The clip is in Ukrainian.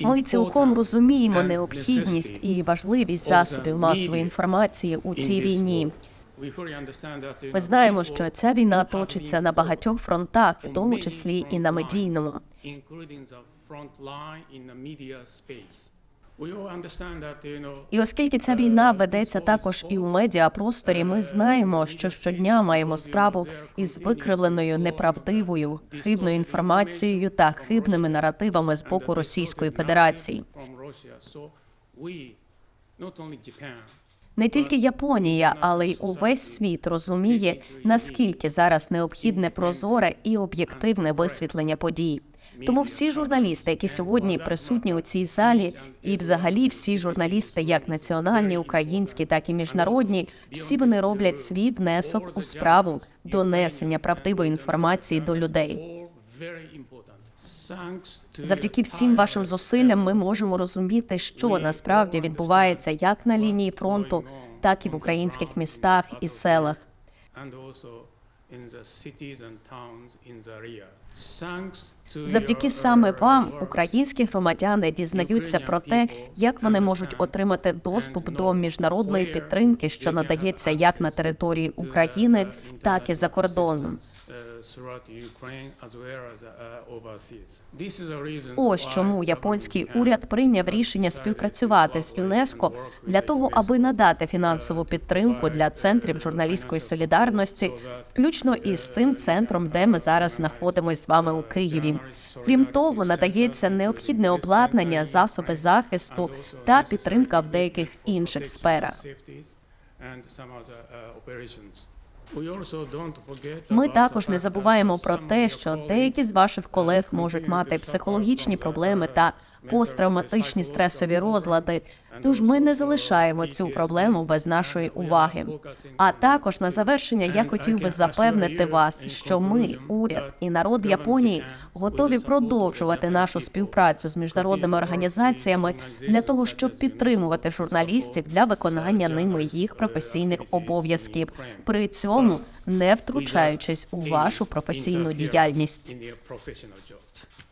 Ми цілком розуміємо необхідність і важливість засобів масової інформації у цій війні. Ми знаємо, що ця війна точиться на багатьох фронтах, в тому числі і на медійному. І оскільки ця війна ведеться також і у медіапросторі, ми знаємо, що щодня маємо справу із викривленою неправдивою, хибною інформацією та хибними наративами з боку Російської Федерації. Не тільки Японія, але й увесь світ розуміє, наскільки зараз необхідне прозоре і об'єктивне висвітлення подій. Тому всі журналісти, які сьогодні присутні у цій залі, і взагалі всі журналісти, як національні, українські, так і міжнародні, всі вони роблять свій внесок у справу донесення правдивої інформації до людей. Завдяки всім вашим зусиллям ми можемо розуміти, що насправді відбувається як на лінії фронту, так і в українських містах і селах. Завдяки саме вам українські громадяни дізнаються про те, як вони можуть отримати доступ до міжнародної підтримки, що надається як на території України, так і за кордоном. Ось чому японський уряд прийняв рішення співпрацювати з ЮНЕСКО для того, аби надати фінансову підтримку для центрів журналістської солідарності, включно із цим центром, де ми зараз знаходимося з вами у Києві. Крім того, надається необхідне обладнання, засоби захисту та підтримка в деяких інших сферах. Ми також не забуваємо про те, що деякі з ваших колег можуть мати психологічні проблеми та посттравматичні стресові розлади. Тож ми не залишаємо цю проблему без нашої уваги. А також на завершення я хотів би запевнити вас, що ми, уряд і народ Японії, готові продовжувати нашу співпрацю з міжнародними організаціями для того, щоб підтримувати журналістів для виконання ними їх професійних обов'язків, при цьому не втручаючись у вашу професійну діяльність.